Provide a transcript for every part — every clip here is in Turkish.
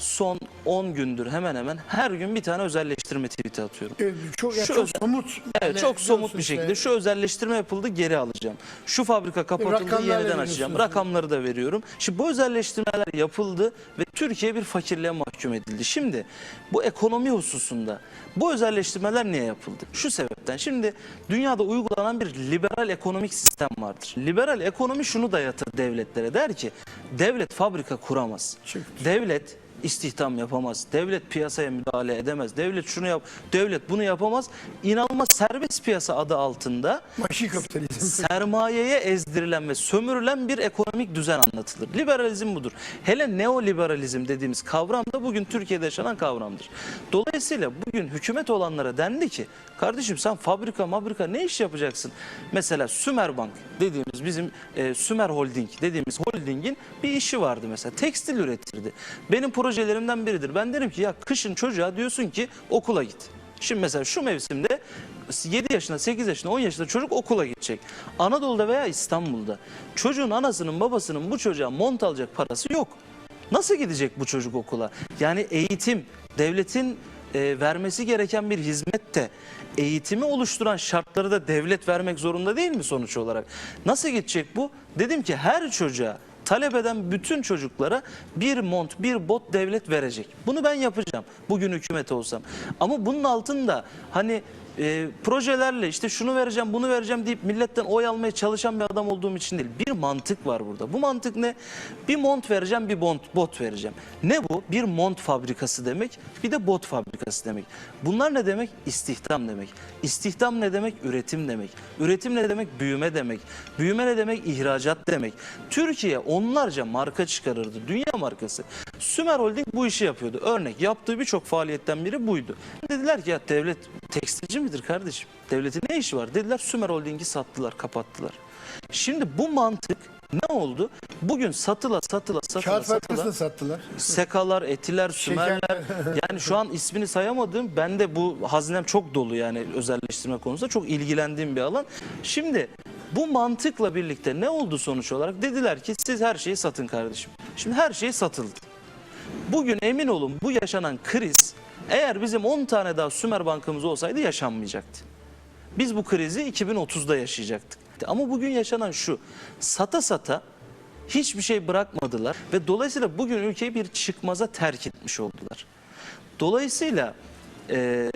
son 10 gündür hemen hemen her gün bir tane özelleştirme tweet'i atıyorum. Evet, çok, ya çok somut. Evet çok somut bir şekilde şu özelleştirme yapıldı geri alacağım. Şu fabrika kapatıldı Rakamlarla yeniden açacağım. Rakamları da veriyorum. Şimdi bu özelleştirmeler yapıldı ve Türkiye bir fakirliğe mahkum edildi. Şimdi bu ekonomi hususunda bu özelleştirmeler niye yapıldı? Şu sebepten. Şimdi dünyada uygulanan bir liberal ekonomik sistem vardır. Liberal ekonomi şunu dayatır devletlere. Der ki devlet fabrika kuramaz. Çıktı. Devlet istihdam yapamaz. Devlet piyasaya müdahale edemez. Devlet şunu yap, devlet bunu yapamaz. İnanılmaz serbest piyasa adı altında Vahşi kapitalizm. sermayeye ezdirilen ve sömürülen bir ekonomik düzen anlatılır. Liberalizm budur. Hele neoliberalizm dediğimiz kavram da bugün Türkiye'de yaşanan kavramdır. Dolayısıyla bugün hükümet olanlara dendi ki kardeşim sen fabrika mabrika ne iş yapacaksın? Mesela Sümerbank dediğimiz bizim e, Sümer Holding dediğimiz holdingin bir işi vardı mesela. Tekstil üretirdi. Benim projelerimden biridir. Ben derim ki ya kışın çocuğa diyorsun ki okula git. Şimdi mesela şu mevsimde 7 yaşında, 8 yaşında, 10 yaşında çocuk okula gidecek. Anadolu'da veya İstanbul'da çocuğun anasının babasının bu çocuğa mont alacak parası yok. Nasıl gidecek bu çocuk okula? Yani eğitim, devletin e, vermesi gereken bir hizmette eğitimi oluşturan şartları da devlet vermek zorunda değil mi sonuç olarak? Nasıl gidecek bu? Dedim ki her çocuğa talep eden bütün çocuklara bir mont, bir bot devlet verecek. Bunu ben yapacağım bugün hükümet olsam. Ama bunun altında hani e, projelerle işte şunu vereceğim, bunu vereceğim deyip milletten oy almaya çalışan bir adam olduğum için değil. Bir mantık var burada. Bu mantık ne? Bir mont vereceğim, bir bot, bot vereceğim. Ne bu? Bir mont fabrikası demek, bir de bot fabrikası demek. Bunlar ne demek? İstihdam demek. İstihdam ne demek? Üretim demek. Üretim ne demek? Büyüme demek. Büyüme ne demek? İhracat demek. Türkiye onlarca marka çıkarırdı. Dünya markası. Sümer Holding bu işi yapıyordu. Örnek yaptığı birçok faaliyetten biri buydu. Dediler ki ya devlet tekstilci midir kardeşim? Devletin ne işi var? Dediler Sümer Holding'i sattılar, kapattılar. Şimdi bu mantık ne oldu? Bugün satıla satıla satıla Kağıt satıla fabrikasını sattılar. sekalar, etiler, sümerler. Yani şu an ismini sayamadığım ben de bu hazinem çok dolu yani özelleştirme konusunda çok ilgilendiğim bir alan. Şimdi bu mantıkla birlikte ne oldu sonuç olarak? Dediler ki siz her şeyi satın kardeşim. Şimdi her şey satıldı. Bugün emin olun bu yaşanan kriz eğer bizim 10 tane daha Sümer bankamız olsaydı yaşanmayacaktı. Biz bu krizi 2030'da yaşayacaktık. Ama bugün yaşanan şu. Sata sata hiçbir şey bırakmadılar ve dolayısıyla bugün ülkeyi bir çıkmaza terk etmiş oldular. Dolayısıyla e,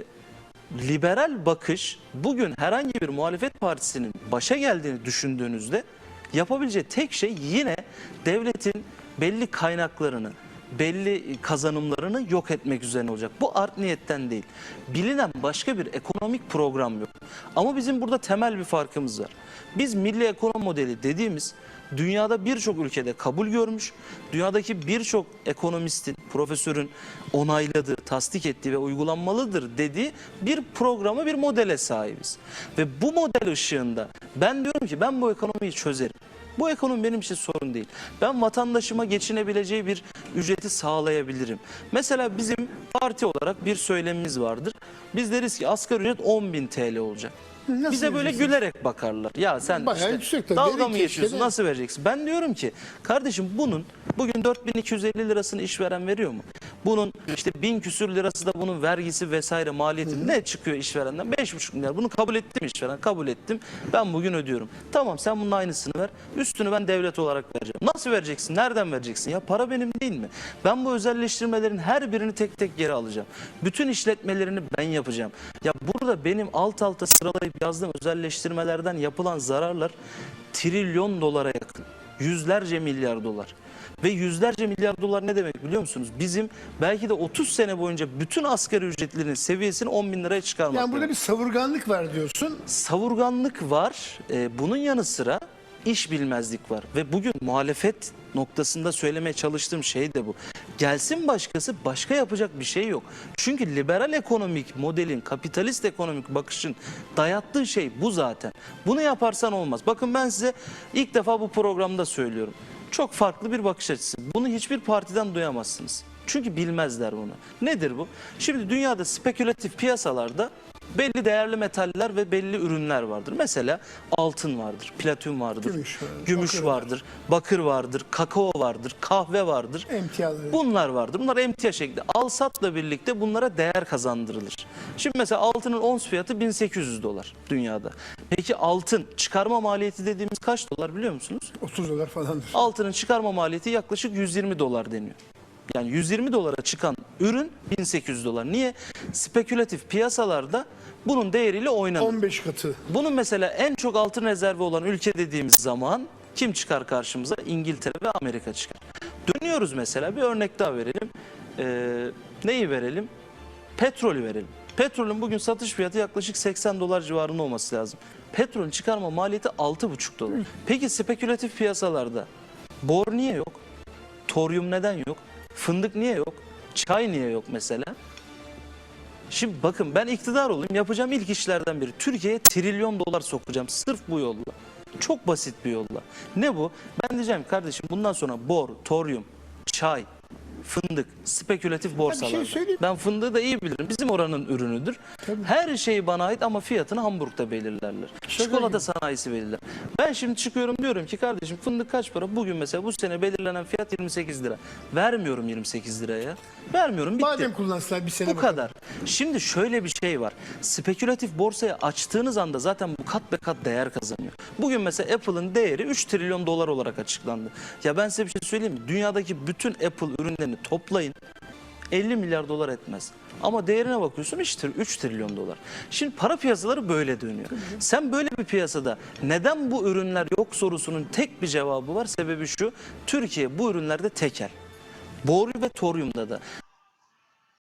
liberal bakış bugün herhangi bir muhalefet partisinin başa geldiğini düşündüğünüzde yapabileceği tek şey yine devletin belli kaynaklarını, belli kazanımlarını yok etmek üzerine olacak. Bu art niyetten değil. Bilinen başka bir ekonomik program yok. Ama bizim burada temel bir farkımız var. Biz milli ekonomi modeli dediğimiz dünyada birçok ülkede kabul görmüş, dünyadaki birçok ekonomistin, profesörün onayladığı, tasdik ettiği ve uygulanmalıdır dediği bir programa, bir modele sahibiz. Ve bu model ışığında ben diyorum ki ben bu ekonomiyi çözerim. Bu ekonomi benim için sorun değil. Ben vatandaşıma geçinebileceği bir ücreti sağlayabilirim. Mesela bizim parti olarak bir söylemimiz vardır. Biz deriz ki asgari ücret 10.000 TL olacak. Nasıl Bize böyle gülerek bakarlar. Ya sen Bayağı işte yüksek tabii. dalga Verin mı geçiyorsun? de. Nasıl vereceksin? Ben diyorum ki kardeşim bunun bugün 4250 lirasını işveren veriyor mu? Bunun işte bin küsür lirası da bunun vergisi vesaire maliyeti ne çıkıyor işverenden? 5,5 milyar. Bunu kabul ettim işveren. Kabul ettim. Ben bugün ödüyorum. Tamam sen bunun aynısını ver. Üstünü ben devlet olarak vereceğim. Nasıl vereceksin? Nereden vereceksin? Ya para benim değil mi? Ben bu özelleştirmelerin her birini tek tek geri alacağım. Bütün işletmelerini ben yapacağım. Ya burada benim alt alta sıralayıp yazdığım özelleştirmelerden yapılan zararlar trilyon dolara yakın. Yüzlerce milyar dolar. Ve yüzlerce milyar dolar ne demek biliyor musunuz? Bizim belki de 30 sene boyunca bütün asgari ücretlerin seviyesini 10 bin liraya çıkarmak. Yani burada demek. bir savurganlık var diyorsun. savurganlık var. Ee, bunun yanı sıra iş bilmezlik var. Ve bugün muhalefet noktasında söylemeye çalıştığım şey de bu. Gelsin başkası başka yapacak bir şey yok. Çünkü liberal ekonomik modelin, kapitalist ekonomik bakışın dayattığı şey bu zaten. Bunu yaparsan olmaz. Bakın ben size ilk defa bu programda söylüyorum. Çok farklı bir bakış açısı. Bunu hiçbir partiden duyamazsınız. Çünkü bilmezler bunu. Nedir bu? Şimdi dünyada spekülatif piyasalarda belli değerli metaller ve belli ürünler vardır. Mesela altın vardır, platin vardır, Gümüş gümüş bakır var. vardır, bakır vardır, kakao vardır, kahve vardır. Emtiaları. Bunlar vardır. Bunlar emtia şekli. Al satla birlikte bunlara değer kazandırılır. Şimdi mesela altının ons fiyatı 1800 dolar dünyada. Peki altın çıkarma maliyeti dediğimiz kaç dolar biliyor musunuz? 30 dolar falandır. Altının çıkarma maliyeti yaklaşık 120 dolar deniyor. Yani 120 dolara çıkan ürün 1800 dolar. Niye? Spekülatif piyasalarda bunun değeriyle oynanır. 15 katı. Bunun mesela en çok altın rezervi olan ülke dediğimiz zaman kim çıkar karşımıza? İngiltere ve Amerika çıkar. Dönüyoruz mesela bir örnek daha verelim. Ee, neyi verelim? Petrolü verelim. Petrolün bugün satış fiyatı yaklaşık 80 dolar civarında olması lazım. Petrolün çıkarma maliyeti 6,5 dolar. Peki spekülatif piyasalarda bor niye yok? Toryum neden yok? Fındık niye yok? Çay niye yok mesela? Şimdi bakın ben iktidar olayım yapacağım ilk işlerden biri. Türkiye'ye trilyon dolar sokacağım sırf bu yolla. Çok basit bir yolla. Ne bu? Ben diyeceğim kardeşim bundan sonra bor, toryum, çay, fındık, spekülatif borsalarda. söyleyeyim. ben fındığı da iyi bilirim. Bizim oranın ürünüdür. Her şey bana ait ama fiyatını Hamburg'da belirlerler. Çikolata sanayisi belirler. Ben şimdi çıkıyorum diyorum ki kardeşim fındık kaç para? Bugün mesela bu sene belirlenen fiyat 28 lira. Vermiyorum 28 liraya. Vermiyorum bitti. Badem kullansalar bir sene Bu bakalım. kadar. Şimdi şöyle bir şey var. Spekülatif borsaya açtığınız anda zaten bu kat be kat değer kazanıyor. Bugün mesela Apple'ın değeri 3 trilyon dolar olarak açıklandı. Ya ben size bir şey söyleyeyim mi? Dünyadaki bütün Apple ürünlerini toplayın 50 milyar dolar etmez. Ama değerine bakıyorsun işte 3 trilyon dolar. Şimdi para piyasaları böyle dönüyor. Sen böyle bir piyasada neden bu ürünler yok sorusunun tek bir cevabı var. Sebebi şu. Türkiye bu ürünlerde tekel. Boru ve toryumda da.